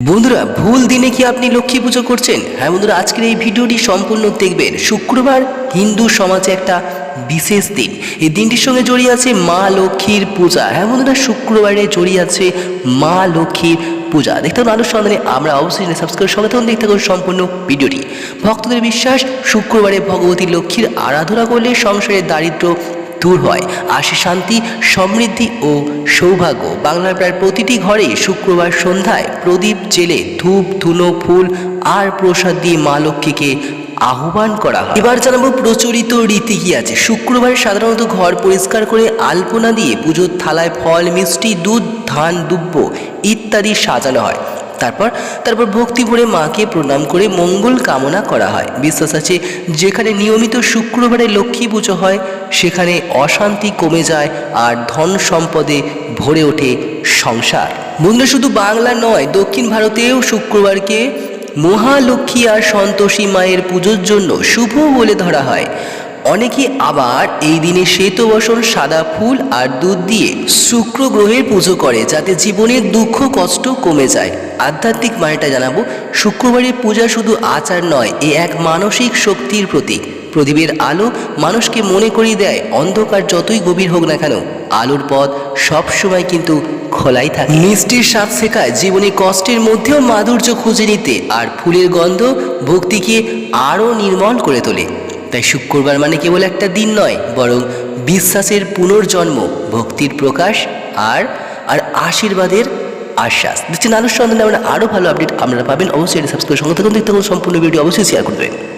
বন্ধুরা, ভুল দিনে কি আপনি লক্ষ্মী পুজো করছেন? হ্যাঁ বন্ধুরা, আজকের এই ভিডিওটি সম্পূর্ণ দেখবেন। শুক্রবার হিন্দু সমাজে একটা বিশেষ দিন। এই দিনটির সঙ্গে জড়িয়ে আছে মা লক্ষ্মীর পূজা। হ্যাঁ বন্ধুরা, শুক্রবারে জড়িয়ে আছে মা লক্ষ্মীর পূজা। দেখতে আলোর সন্ধানে আমরা অবশ্যই সাবস্ক্রাইব সঙ্গে থাকুন। দেখতে থাকুন সম্পূর্ণ ভিডিওটি। ভক্তদের বিশ্বাস, শুক্রবারে ভগবতী লক্ষ্মীর আরাধনা করলে সংসারের দারিদ্র্য দূর হয়। আসে শান্তি, সমৃদ্ধি ও সৌভাগ্য। বাংলার প্রায় প্রতিটি ঘরে শুক্রবার সন্ধ্যায় প্রদীপ, জেলে ধূপ, ধুনো, ফুল আর প্রসাদ দিয়ে মা লক্ষ্মীকে আহ্বান করা হয়। এবার জানাব প্রচলিত রীতি কি আছে? শুক্রবার সাধারণত ঘর পরিষ্কার করে আলপনা দিয়ে পুজোর থালায় ফল, মিষ্টি, দুধ, ধান দুব্য ইত্যাদি সাজানো হয়। তারপর তারপর ভক্তি ভরে মাকে প্রণাম করে মঙ্গল কামনা করা হয়। বিশ্বাস আছে, যেখানে নিয়মিত শুক্রবারে লক্ষ্মী পুজো হয়, সেখানে অশান্তি কমে যায় আর ধন সম্পদে ভরে ওঠে সংসার। বন্ধু, শুধু বাংলা নয়, দক্ষিণ ভারতেও শুক্রবারকে মহালক্ষ্মী আর সন্তোষী মায়ের পুজোর জন্য শুভ বলে ধরা হয়। অনেকে আবার এই দিনে শ্বেত বসন সাদা ফুল আর দুধ দিয়ে শুক্র গ্রহের পুজো করে, যাতে জীবনের দুঃখ, কষ্ট কমে যায়। আধ্যাত্মিক মানেটা জানাব, শুক্রবারের পূজা শুধু আচার নয়, এ এক মানসিক শক্তির প্রতীক। প্রদীপের আলো মানুষকে মনে করিয়ে দেয়, অন্ধকার যতই গভীর হোক না কেন, আলোর পথ সবসময় কিন্তু খোলাই থাকে। মিষ্টির স্বাদ শেখায়, জীবনে কষ্টের মধ্যেও মাধুর্য খুঁজে নিতে, আর ফুলের গন্ধ ভক্তিকে আরও নির্মল করে তোলে। তাই শুক্রবার মানে কেবল একটা দিন নয়, বরং বিশ্বাসের পুনর্জন্ম, ভক্তির প্রকাশ আর আর আশীর্বাদের আশ্বাস। দেখছেন আনুষ্ঠান আরও ভালো আপডেট আপনারা পাবেন। অবশ্যই সাবস্ক্রাইব সঙ্গে থাকুন। সম্পূর্ণ ভিডিও অবশ্যই শেয়ার করবেন।